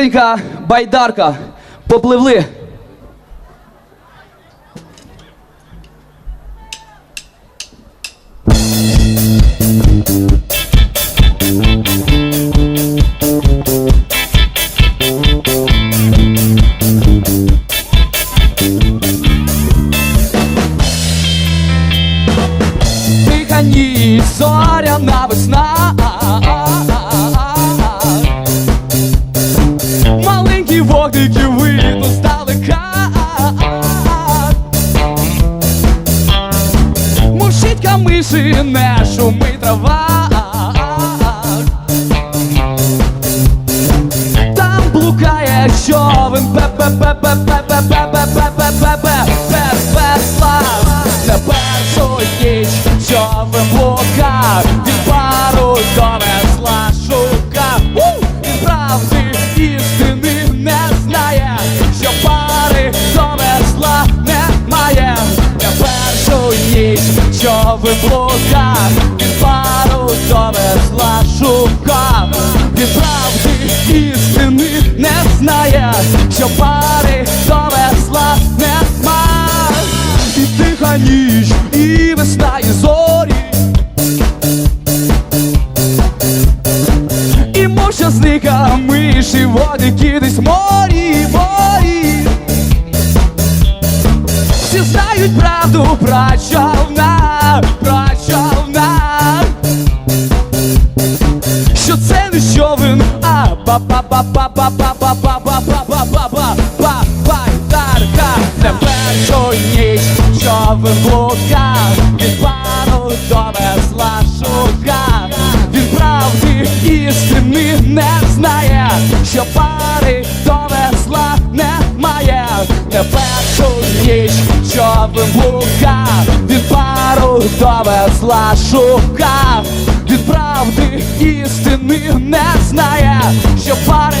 Пісенька байдарка. Попливли. Тиха ніч, зоряна весна. Маленькі вогники видно здалека. Мурчить камиші, не шумить трава. Там блукає човен Пе-пе-пе-пе-пе-пе-пе-пе-пе-пе-пе-пе-пе-пе човен блукав Від пару довезла шука Від правди істини не знає, що пари довезла нема. І тиха ніч, і весна, і зорі. І мовчазника миші води морі, морі. Байдарка Не першу ніч човен блукав Від пару довезла шука Він правди істини не знає Що пари довезла немає Не першу ніч човен блукав Від пару довезла шука від правди істини не знає, She'll party